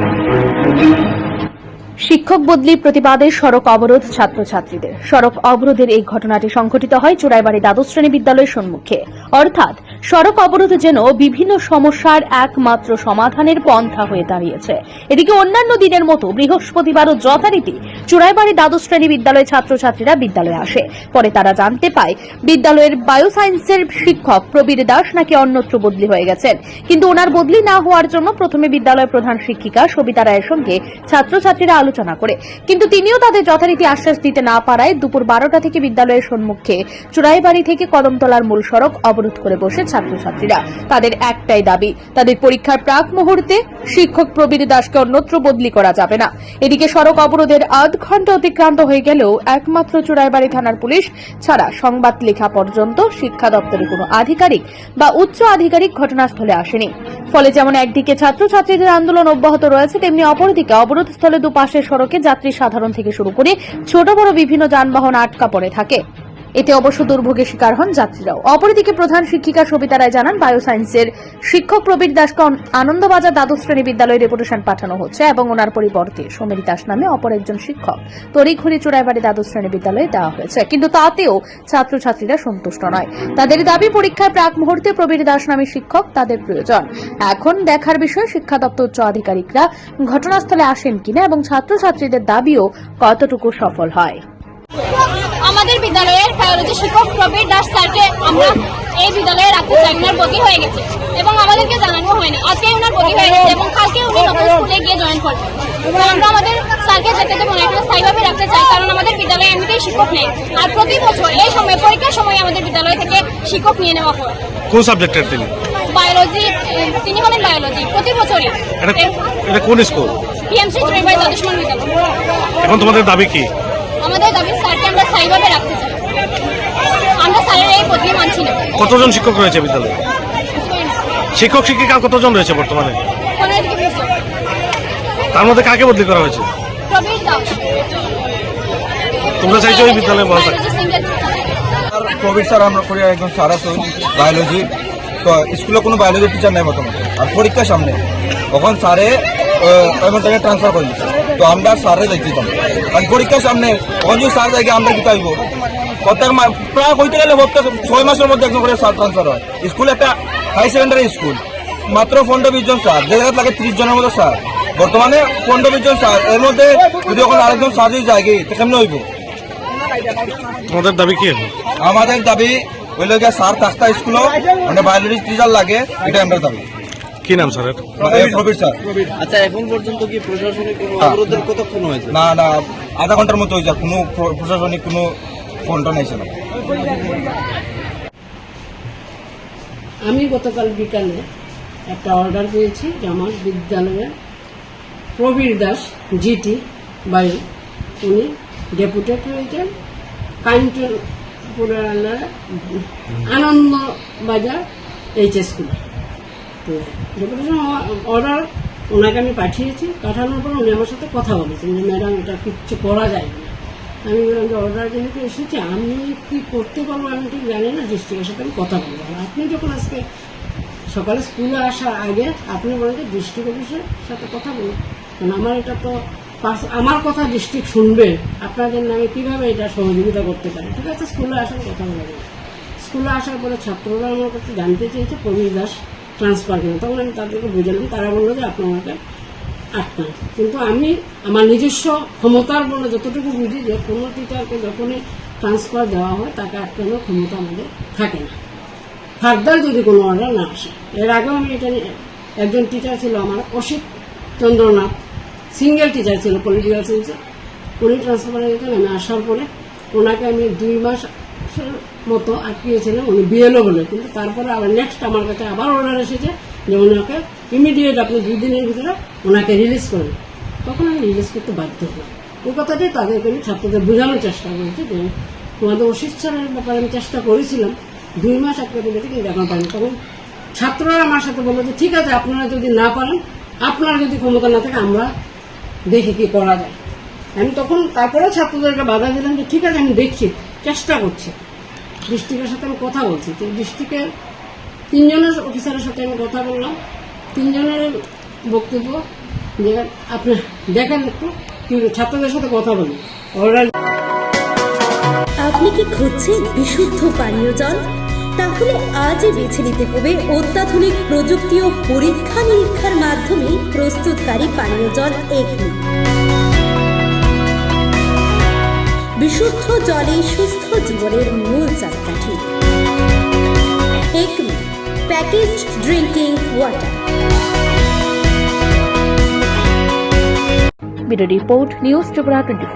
Thank you. শিক্ষক বদলি প্রতিবাদে সড়ক অবরোধ ছাত্রছাত্রীদের। সড়ক অবরোধের এই ঘটনাটি সংঘটিত হয় চুড়াইবাড়ি দ্বাদশ শ্রেণি বিদ্যালয়ের সম্মুখে। অর্থাৎ, সড়ক অবরোধ যেন বিভিন্ন সমস্যার একমাত্র সমাধানের পন্থা হয়ে দাঁড়িয়েছে। এদিকে অন্যান্য দিনের মতো বৃহস্পতিবারও যথারীতি চুড়াইবাড়ি দ্বাদশ শ্রেণি বিদ্যালয়ের ছাত্রছাত্রীরা বিদ্যালয়ে আসে। পরে তারা জানতে পায়, বিদ্যালয়ের বায়োসায়েন্সের শিক্ষক প্রবীর দাস নাকি অন্যত্র বদলি হয়ে গেছেন। কিন্তু ওনার বদলি না হওয়ার জন্য প্রথমে বিদ্যালয়ের প্রধান শিক্ষিকা সবিতা রায়ের সঙ্গে ছাত্রছাত্রীরা আলোচনা করে। কিন্তু তিনিও তাদের যথারীতি আশ্বাস দিতে না পারায় দুপুর বারোটা থেকে বিদ্যালয়ের সম্মুখে চুড়াইবাড়ি থেকে কদমতলার মূল সড়ক অবরোধ করে বসে ছাত্রছাত্রীরা। তাদের একটাই দাবি, তাদের পরীক্ষার প্রাক মুহূর্তে শিক্ষক প্রবীর দাসকে অন্যত্র বদলি করা যাবে না। এদিকে সড়ক অবরোধের আধ ঘণ্টা অতিক্রান্ত হয়ে গেলেও একমাত্র চুড়াইবাড়ি থানার পুলিশ ছাড়া সংবাদ লেখা পর্যন্ত শিক্ষা দপ্তরের কোনো আধিকারিক বা উচ্চ আধিকারিক ঘটনাস্থলে আসেনি। ফলে যেমন একদিকে ছাত্রছাত্রীদের আন্দোলন অব্যাহত রয়েছে, তেমনি অপরদিকে অবরোধস্থলে সড়কে যাত্রী সাধারণ থেকে শুরু করে ছোট বড় বিভিন্ন যানবাহন আটকা পড়ে থাকে। এতে অবশ্য দুর্ভোগের শিকার হন যাত্রীরাও। অপরদিকে প্রধান শিক্ষিকা সবিতা রায় জানান, বায়োসায়েন্সের শিক্ষক প্রবীর দাসকে আনন্দবাজার দ্বাদশ শ্রেণি বিদ্যালয়ে রেপুটেশন পাঠানো হচ্ছে এবং ওনার পরিবর্তে সমীর দাস নামে অপর একজন শিক্ষক। তড়িঘড়ি চূড়াইবাড়ি দ্বাদশ শ্রেণি বিদ্যালয়ে দেওয়া হয়েছে। কিন্তু তাতেও ছাত্রছাত্রীরা সন্তুষ্ট নয়। তাদের দাবি, পরীক্ষার প্রাক মুহূর্তে প্রবীর দাস নামে শিক্ষক তাদের প্রয়োজন। এখন দেখার বিষয়, শিক্ষা দপ্তর উচ্চ আধিকারিকরা ঘটনাস্থলে আসেন কিনা এবং ছাত্রছাত্রীদের দাবিও কতটুকু সফল হয়। বিদ্যালয়ের বায়োলজি শিক্ষক প্রবীর দাস স্যারকে আমরা এই বিদ্যালয়ে রাখতে চাই। ওনার বদলি হয়ে গেছে এবং আমাদেরকে জানানো হয়নি। আজকে ওনার বদলি হয়ে গেছে এবং কালকে উনি নতুন স্কুলে গিয়ে জয়েন করবেন। আমরা আমাদের স্যারকে যেতে দেবো না। এখানে স্থায়ীভাবে রাখতে চাই কারণ আমাদের বিদ্যালয়ে এমনিতেই শিক্ষক নেই। আর প্রতি বছর এই সময় পরীক্ষার সময় আমাদের বিদ্যালয় থেকে শিক্ষক নিয়ে নেওয়া হয়। কোন সাবজেক্টের তিনি? বায়োলজি তিনি হলেন বায়োলজি প্রতি বছরই। এটা কোন স্কুল? পিএমসি চুরিবাই দ্বাদশ বিদ্যালয়। এখন তোমাদের দাবি কি? আমাদের দাবি স্যারকে আমরা স্থায়ীভাবে রাখতে চাই আমরা স্যারের এই বদলি মানছি না কতজন শিক্ষক রয়েছে বিদ্যালয়ে? শিক্ষক শিক্ষিকা কতজন রয়েছে বর্তমানে? থেকে। তার মধ্যে কাকে বদলি করা হয়েছে? তোমরা চাইছো এই বিদ্যালয়ে ভালো? বায়োলজি কোভিড স্যার আমরা করি একজন স্যার আছে বায়োলজি। তো স্কুলে কোনো বায়োলজি টিচার নেই মোটামুটি আর পরীক্ষার সামনে। তখন স্যারে এমন টাইমে ট্রান্সফার করে দিচ্ছে তো আমরা স্যারে দেখতে দিতাম কারণ পরীক্ষার সামনে তখন যদি স্যার দেখে আমরা কি পাইব? প্রত্যেক প্রায় হইতে গেলে প্রত্যেক ছয় মাসের মধ্যে একজন করে স্যার ট্রান্সফার হয়। স্কুল একটা হাই সেকেন্ডারি স্কুল। মাত্র পনেরো বিশ জন স্যার। যে জায়গায় লাগে ত্রিশ জনের মতো স্যার। বর্তমানে পনেরো বিশ জন স্যার। এর মধ্যে যদি এখন আরেকজন স্যার যদি যায় তো কেমন হইব? তোমাদের দাবি কি আমাদের দাবি হইল গিয়ে স্যার থাকতা স্কুলও মানে বায়োলজি টিচার লাগে এটা আমরা দাবি। কি নাম স্যারের এ, প্রবীর স্যার। আচ্ছা এখন পর্যন্ত কি প্রশাসনিক কোনো হ্যাঁ। অবরোধের কতক্ষণ হয়েছে? না না আধা ঘণ্টার মতো হয়েছে। কোনো প্র- প্রশাসনিক কোনো ফোনটা আমি গতকাল বিকালে একটা অর্ডার পেয়েছি যে আমার বিদ্যালয়ে প্রবীর দাস জিটি বায়ু উনি ডেপুটেড হয়েছেন। আন্ডারে আনন্দ বাজার এইচ স্কুলে তো ডেপুটেশন অর্ডার ওনাকে আমি পাঠিয়েছি, পাঠানোর পর উনি আমার সাথে কথা বলেছেন যে, ম্যাডাম, এটা কিচ্ছু করা যায় না। আমি বললাম যে অর্ডার যেহেতু এসেছে, আমি কি করতে পারব আমি ঠিক জানি না ডিস্ট্রিক্টের সাথে আমি কথা বলব আপনি যখন আজকে সকালে স্কুলে আসার আগে আপনি বলেন যে ডিস্ট্রিক্ট অফিসের সাথে কথা বলুন। কারণ আমার এটা তো আমার কথা ডিস্ট্রিক্ট শুনবে। আপনাদের নামে কীভাবে এটা সহযোগিতা করতে পারে? ঠিক আছে, স্কুলে আসার কথা বলে। স্কুলে আসার পরে ছাত্ররা আমার কাছে জানতে চেয়েছে, প্রবীর দাস, ট্রান্সফার কেন। তখন আমি তাদেরকে বুঝালাম, তারা বলল যে আপনি আমাকে আটকান কিন্তু আমি আমার নিজস্ব ক্ষমতার বলে যতটুকু বুঝি যে কোনো টিচারকে যখনই ট্রান্সফার দেওয়া হয়, তাকে আটকানোর ক্ষমতা আমাদের থাকে না। ফার্দার যদি কোনো অর্ডার না আসে। এর আগেও আমি এটা একজন টিচার ছিল আমার, অসিত চন্দ্রনাথ সিঙ্গেল টিচার ছিল পলিটিক্যাল সায়েন্সে উনি ট্রান্সফার হয়ে গেছেন, আমি আসার পরে ওনাকে আমি দুই মাসের মতো আটকিয়েছিলাম উনি বিএলও বলে কিন্তু তারপরে আবার নেক্সট আমার কাছে আবার অর্ডার এসেছে যে ওনাকে ইমিডিয়েট আপনি দুই দিনের ভিতরে ওনাকে রিলিজ করেন। তখন আমি রিলিজ করতে বাধ্য হলাম। ওই কথাটাই তাদেরকে আমি ছাত্রদের বোঝানোর চেষ্টা করেছি যে তোমাদের স্যারের ব্যাপারে আমি চেষ্টা করেছিলাম। দুই মাস আটকে দিতে কিন্তু এখন পাইনি তখন ছাত্ররা আমার সাথে বলল যে, ঠিক আছে, আপনারা যদি না পারেন, আপনার যদি ক্ষমতা না থাকে, আমরা দেখি কি করা যায়। আমি তখন তারপরে ছাত্রদেরকে বাধা দিলাম যে, ঠিক আছে, আমি দেখছি, চেষ্টা করছি। ডিস্ট্রিক্টের সাথে আমি কথা বলছি। তো ডিস্ট্রিক্টের তিনজনের অফিসারের সাথে আমি কথা বললাম। তিনজনের বক্তব্য যে আপনি দেখেন একটু কি ছাত্রদের সাথে কথা ওরা আপনি কি খুঁজছেন বিশুদ্ধ পানীয় জল? তাহলে আজই বেছে নিতে হবে অত্যাধুনিক প্রযুক্তি ও পরীক্ষা নিরীক্ষার মাধ্যমে প্রস্তুতকারী পানীয় জল এগনি বিশুদ্ধ জলে সুস্থ জীবনের মূল চাকাঠি। Acme package drinking water bureau report news Tripura twenty